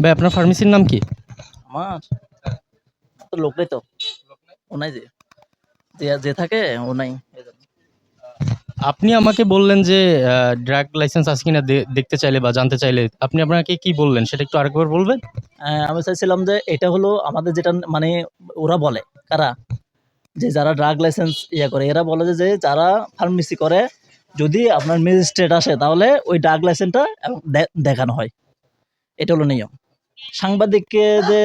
ভাই আপনার ফার্মেসির নাম কি? আমার তো লোক নেই তো। ও নাই যে। যে থাকে ও নাই। আপনি আমাকে বললেন যে ড্রাগ লাইসেন্স আছে কিনা দেখতে চাইলে বা জানতে চাইলে আপনি আপনাকে কি বললেন? সেটা একটু আরেকবার বলবেন? আহ, আমি চাইছিলাম যে এটা হলো আমাদের যেটা মানে ওরা বলে কারা? যে যারা ড্রাগ লাইসেন্স ইয়ে করে এরা বলে যে যে যারা ফার্মেসি করে যদি আপনার ম্যাজিস্ট্রেট আসে তাহলে ওই ড্রাগ লাইসেন্সটা দেখানো হয়। এটা হলো নিয়ম। সাংবাদিককে যে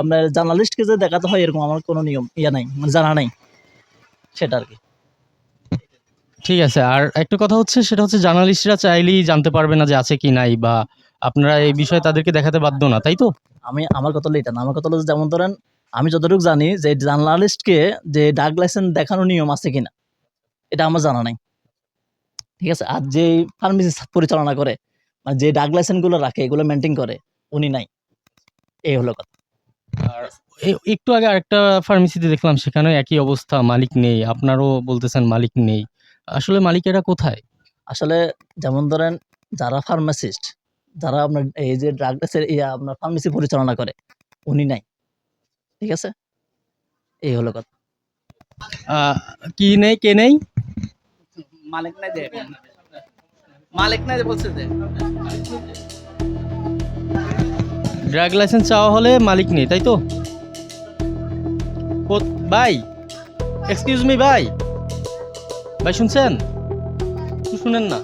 আপনার জার্নালিস্টকে যে দেখাতে হয় এরকম আমার কোনো নিয়ম ইয়ে নাই মানে জানা নাই। সেটা আর কি। ঠিক আছে আর একটা কথা হচ্ছে সেটা হচ্ছে জার্নালিস্টরা চাইলেই জানতে পারবে না যে আছে কি নাই বা আপনারা এই বিষয়ে তাদেরকে দেখাতে বাধ্য না তাই তো? আমি আমার কথা হলো এটা না আমার কথা হলো যেমন ধরেন আমি যতটুকু জানি যে জার্নালিস্টকে যে ডাক লাইসেন্স দেখানোর নিয়ম আছে কিনা এটা আমার জানা নাই। ঠিক আছে আর যে ফার্মেসি পরিচালনা করে মানে যে ডাক লাইসেন্সগুলো রাখে এগুলো মেনটেন করে উনি নাই। এই হলো কথা। আর একটু আগে আরেকটা ফার্মেসিতে দেখলাম সেখানে একই অবস্থা মালিক নেই আপনারও বলতেছেন মালিক নেই। আসলে মালিকেরা কোথায়? আসলে যেমন ধরেন যারা ফার্মাসিস্ট যারা আপনার এই যে ড্রাগ ইয়া আপনার ফার্মেসি পরিচালনা করে উনি নাই। ঠিক আছে? এই হলো কথা। আহ, কি নেই কে নেই? মালিক নাই দে মালিক নাই দে বলছে যে। ড্রাগ লাইসেন্স চাওয়া হলে মালিক নেই তাই তো? ভাই এক্সকিউজ মি ভাই। ভাই শুনছেন? শুনেন না।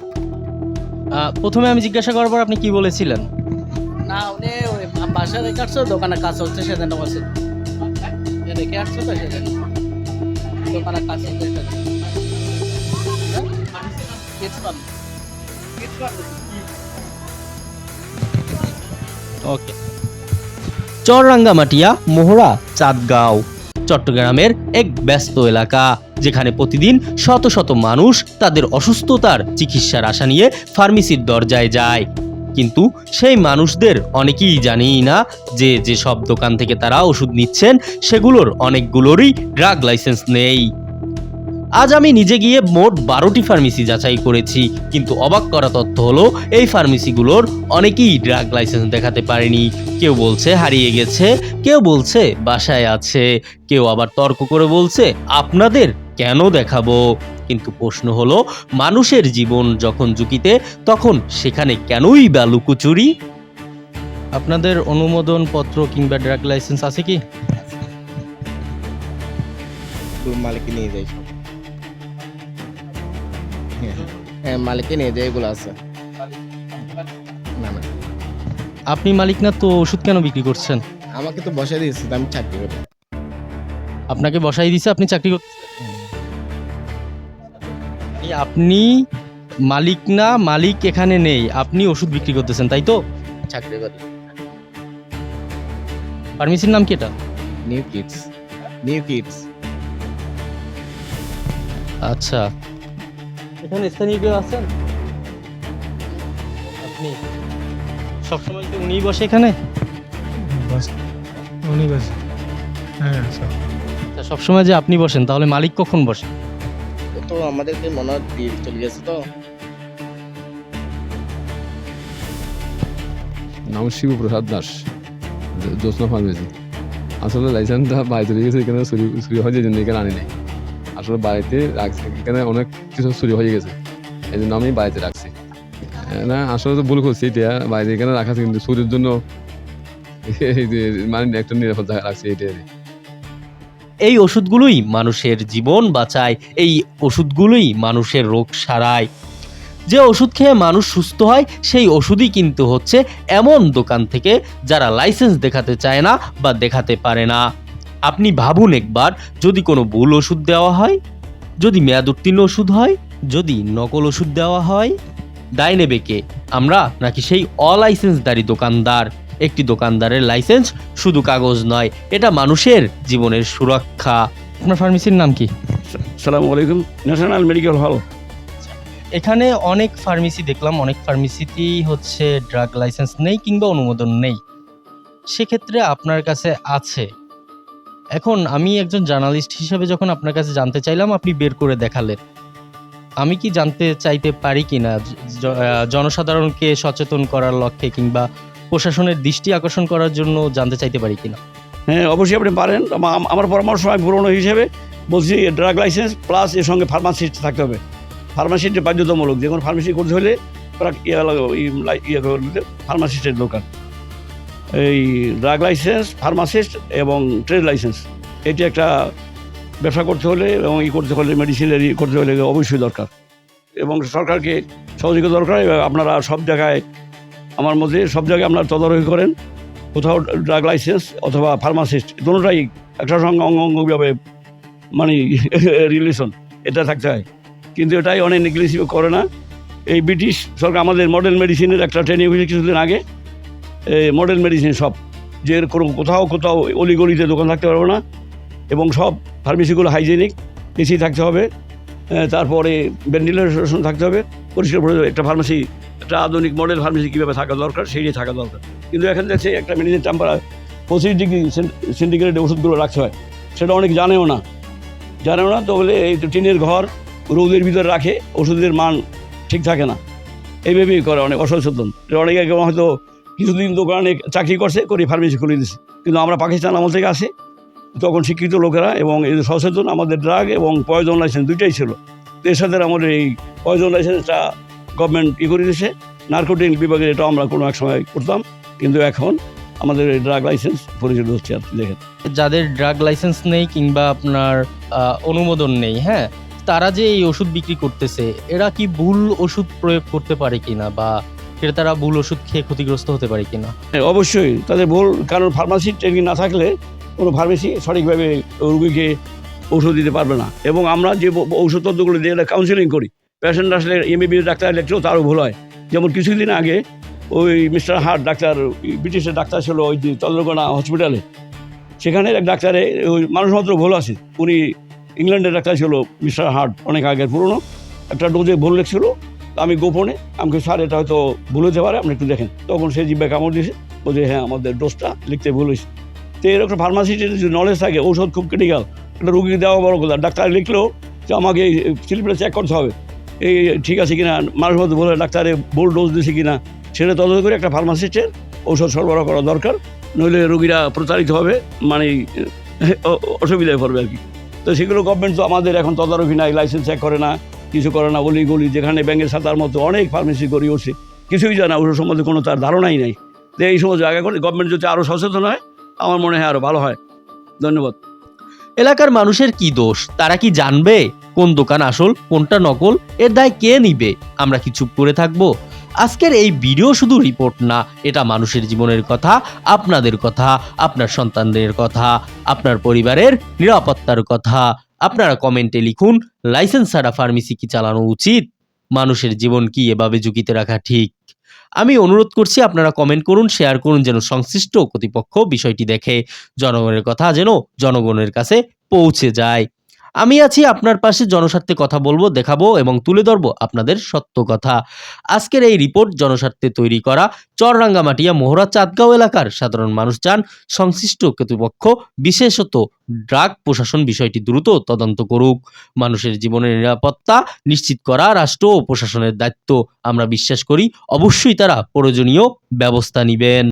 প্রথমে আমি জিজ্ঞাসা করার পর আপনি কি বলেছিলেন? না উনি বাসায় রেখে আসছো দোকানে কাজ চলছে সেদিন বলছে। রেখে আসছো তো সেদিন দোকানে কাজ. Kids parlour. ওকে চররাঙ্গামাটিয়া মোহরা, চাঁদগাঁও, চট্টগ্রামের এক ব্যস্ত এলাকা, যেখানে প্রতিদিন শত শত মানুষ তাদের অসুস্থতার চিকিৎসার আশা নিয়ে ফার্মেসির দরজায় যায়। কিন্তু সেই মানুষদের অনেকেই জানেই না যে যে সব দোকান থেকে তারা ওষুধ নিচ্ছেন, সেগুলোর অনেকগুলোরই ড্রাগ লাইসেন্স নেই। আজ আমি নিজে গিয়ে মোট বারোটি ফার্মেসি যাচাই করেছি কিন্তু অবাক করা তথ্য হলো এই ফার্মেসিগুলোর অনেকেই ড্রাগ লাইসেন্স দেখাতে পারেনি। কেউ বলছে হারিয়ে গেছে কেউ বলছে বাসায় আছে কেউ আবার তর্ক করে বলছে আপনাদের কেন দেখাবো? কিন্তু প্রশ্ন হলো মানুষের জীবন যখন ঝুঁকিতে তখন সেখানে কেনই বা লুকোচুরি? আপনাদের অনুমোদন পত্র কিংবা ড্রাগ লাইসেন্স আছে কি? তো মালিককে নিয়ে যাই। সব হ্যাঁ, মালিককে নিয়ে এগুলো আছে। না না। আপনি মালিক না তো ওষুধ কেন বিক্রি করছেন? আমাকে তো বসাই দিয়েছে তো আমি চাকরি করি। আপনাকে বসাই দিছে আপনি চাকরি করতে এই আপনি মালিক না মালিক এখানে নেই আপনি ওষুধ বিক্রি করতেছেন তাই তো? চাকরি করি। ফার্মেসির নাম কি এটা? New Kids. New Kids. আচ্ছা। এখানে স্থানীয় কেউ আছেন? আপনি সবসময় কি উনিই বসে এখানে? বাস উনি বাস। হ্যাঁ সব। আচ্ছা, সবসময় যে আপনি বসেন তাহলে মালিক কখন বসে? তো আমাদেরকে মনে হয় দিয়ে চলে গেছে তো। নাম শিবপ্রসাদ দাস জ্যোৎস্না ফার্মেসি। আসলে লাইসেন্সটা বাইরে চলে গেছে এখানে চুরি চুরি হয়ে জন্য এখানে আনি নাই। আসলে বাড়িতে রাখছি। এখানে অনেক কিছু চুরি হয়ে গেছে। এই জন্য আমি বাড়িতে রাখছি। না, আসলে তো ভুল করছি এটা। বাইরে এখানে রাখা কিন্তু চুরির জন্য মানে একটা নিরাপদ জায়গায় রাখছি এটা এই ওষুধগুলোই মানুষের জীবন বাঁচায়। এই ওষুধগুলোই মানুষের রোগ সারায়। যে ওষুধ খেয়ে মানুষ সুস্থ হয়, সেই ওষুধই কিন্তু হচ্ছে এমন দোকান থেকে যারা লাইসেন্স দেখাতে চায় না বা দেখাতে পারে না। আপনি ভাবুন একবার যদি কোনো ভুল ওষুধ দেওয়া হয় যদি মেয়াদ উত্তীর্ণ ওষুধ হয় যদি নকল ওষুধ দেওয়া হয় দায় নেবে কে? আমরা নাকি সেই অলাইসেন্সদারি দোকানদার? একটি দোকানদারের লাইসেন্স শুধু কাগজ নয় এটা মানুষের জীবনের সুরক্ষা। আপনার ফার্মেসির নাম কি? সালাম আলাইকুম ন্যাশনাল মেডিকেল হল। এখানে অনেক ফার্মেসি দেখলাম অনেক ফার্মেসিতেই হচ্ছে ড্রাগ লাইসেন্স নেই কিংবা অনুমোদন নেই। সেক্ষেত্রে আপনার কাছে আছে এখন আমি একজন জার্নালিস্ট হিসেবে যখন আপনার কাছে জানতে চাইলাম, আপনি বের করে দেখালেন। আমি কি জানতে চাইতে পারি কিনা জ- জ- জনসাধারণকে সচেতন করার লক্ষ্যে কিংবা প্রশাসনের দৃষ্টি আকর্ষণ করার জন্য জানতে চাইতে পারি কিনা হ্যাঁ অবশ্যই আপনি পারেন। আমার পরামর্শ আমি পুরনো হিসেবে বলছি ড্রাগ লাইসেন্স প্লাস এর সঙ্গে ফার্মাসিস্ট থাকতে হবে। ফার্মাসিস্ট বাধ্যতামূলক। যে কোনো ফার্মেসি করতে হলে ইয়ে ফার্মাসিস্টের দোকান। এই ড্রাগ লাইসেন্স ফার্মাসিস্ট এবং ট্রেড লাইসেন্স এটি একটা ব্যবসা করতে হলে এবং ই করতে হলে মেডিসিনের করতে হলে অবশ্যই দরকার। এবং সরকারকে সহযোগিতা দরকার আপনারা সব জায়গায়, আমার মধ্যে সব জায়গায় আপনারা তদারকি করেন। কোথাও ড্রাগ লাইসেন্স অথবা ফার্মাসিস্ট দুটোটাই একটা সঙ্গে, অঙ্গ, অঙ্গভাবে মানে রিলেশন এটা থাকতে হয়। কিন্তু এটাই অনেক নেগলিসিভ করে না। এই ব্রিটিশ সরকার আমাদের মডেল মেডিসিনের একটা ট্রেনিং হয়েছে কিছুদিন আগে। মডেল মেডিসিন সব, যে কোনো কোথাও কোথাও অলিগলিতে দোকান থাকতে পারব না, এবং সব ফার্মেসিগুলো হাইজেনিক এসি থাকতে হবে তারপরে ভেন্টিলেশন থাকতে হবে, পরিষ্কার পরিচ্ছন্ন, একটা ফার্মেসি একটা আধুনিক মডেল ফার্মেসি কীভাবে থাকা দরকার, সেইটাই থাকা দরকার। কিন্তু এখানে দেখছে একটা মেডিসিন টেম্পারা পঁচিশ ডিগ্রি সেন্টিগ্রেডে ওষুধগুলো রাখতে হয়, সেটা অনেক জানেও না। জানেও না, তো বলে এই টিনের ঘর, রোদের ভিতরে রাখে, ওষুধের মান ঠিক থাকে না। এইভাবেই করে অনেক অসচেতন। অনেকে হয়তো কিছুদিন দোকানে চাকরি করছে, করে ফার্মেসি খুলে দিচ্ছে কিন্তু আমরা পাকিস্তান আমল থেকে আসি। তখন শিক্ষিত লোকেরা এবং এই সচেতন আমাদের ড্রাগ এবং পয়জন লাইসেন্স দুইটাই ছিল। এর সাথে আমাদের এই পয়জন লাইসেন্সটা গভর্নমেন্ট ই করে দিয়েছে নার্কোটিক বিভাগে এটা আমরা কোনো এক সময় করতাম। কিন্তু এখন আমাদের এই ড্রাগ লাইসেন্স পরিচিত হচ্ছে আর দেখেন। যাদের ড্রাগ লাইসেন্স নেই কিংবা আপনার অনুমোদন নেই হ্যাঁ তারা যে এই ওষুধ বিক্রি করতেছে, এরা কি ভুল ওষুধ প্রয়োগ করতে পারে কিনা বা ক্রেতারা ভুল ওষুধ খেয়ে ক্ষতিগ্রস্ত হতে পারে কিনা? হ্যাঁ, অবশ্যই। তাদের ভুল কারণ ফার্মাসি ট্রেনিং না থাকলে কোনো ফার্মেসি সঠিকভাবে রুগীকে ওষুধ দিতে পারবে না। এবং আমরা যে ঔষধপত্রগুলো দিয়ে কাউন্সিলিং করি। পেশেন্ট আসলে এমবিবিএস ডাক্তার লেখলেও তারও ভুল হয়। যেমন কিছুদিন আগে ওই মিস্টার হার্ট ডাক্তার ব্রিটিশের ডাক্তার ছিল ওই যে চন্দ্রকোনা হসপিটালে সেখানে এক ডাক্তারে ওই মানুষ মাত্র ভুল আছে। উনি ইংল্যান্ডের ডাক্তার ছিল মিস্টার হার্ট অনেক আগের পুরনো। একটা ডোজে ভুল লেখছিল। আমি গোপনে আমাকে স্যার এটা হয়তো ভুল হতে পারে, আপনি একটু দেখেন। তখন সে জিব্বায় কামড় দিয়েছে, বলছে হ্যাঁ আমাদের ডোজটা লিখতে ভুল হয়েছে। তো এরকম ফার্মাসিটির যদি নলেজ থাকে, ঔষধ খুব ক্রিটিক্যাল একটা রুগীকে দেওয়া বড় কথা। ডাক্তার লিখলেও যে, আমাকে এই স্লিপটা চেক করতে হবে। এই, ঠিক আছে কিনা? মানুষ মধ্যে বলে, ডাক্তারে ভুল ডোজ দিয়েছে কিনা? সেটা তদন্ত করে একটা ফার্মাসিস্টের ঔষধ সরবরাহ করা দরকার, নইলে রুগীরা প্রতারিত হবে মানে অসুবিধায় পড়বে আর কি। তো সেগুলো গভর্নমেন্ট তো আমাদের এখন তদারকি নাই লাইসেন্স চেক করে না। কিছু করে না গলি যেখানে ব্যাঙ্গের সাঁতার মতো অনেক ফার্মেসি গড়ি উঠছে কিছুই জানা ওষুধ সম্বন্ধে কোনো তার ধারণাই নেই। তো এই সময় জায়গা করে গভর্নমেন্ট যদি আরও সচেতন হয়, আমার মনে হয় আরও ভালো হয়। ধন্যবাদ। এলাকার মানুষের কি দোষ? তারা কি জানবে কোন দোকান আসল, কোনটা নকল? এর দায় কে নিবে? আমরা কি চুপ করে থাকব? আজকের এই ভিডিও শুধু রিপোর্ট না, এটা মানুষের জীবনের কথা, আপনাদের কথা, আপনার সন্তানদের কথা, আপনার পরিবারের নিরাপত্তার কথা। আপনারা কমেন্টে লিখুন, লাইসেন্স ছাড়া ফার্মেসি কি চালানো উচিত? মানুষের জীবন কি এভাবে ঝুঁকিতে রাখা ঠিক? আমি অনুরোধ করছি, আপনারা কমেন্ট করুন শেয়ার করুন, যেন সংশ্লিষ্ট কর্তৃপক্ষ বিষয়টি দেখে। জনগণের কথা যেন জনগণের কাছে পৌঁছে যায়। আমি আছি আপনার পাশে জনস্বার্থে কথা বলব, দেখাবো এবং তুলে ধরবো আপনাদের সত্য কথা। আজকের এই রিপোর্ট জনস্বার্থে তৈরি করা চররাঙ্গামাটিয়া মোহরা চাঁদগাঁও এলাকার। সাধারণ মানুষ চান সংশ্লিষ্ট কর্তৃপক্ষ, বিশেষত ড্রাগ প্রশাসন বিষয়টি দ্রুত তদন্ত করুক। মানুষের জীবনের নিরাপত্তা নিশ্চিত করা রাষ্ট্র ও প্রশাসনের দায়িত্ব। আমরা বিশ্বাস করি, অবশ্যই তারা প্রয়োজনীয় ব্যবস্থা নেবেন।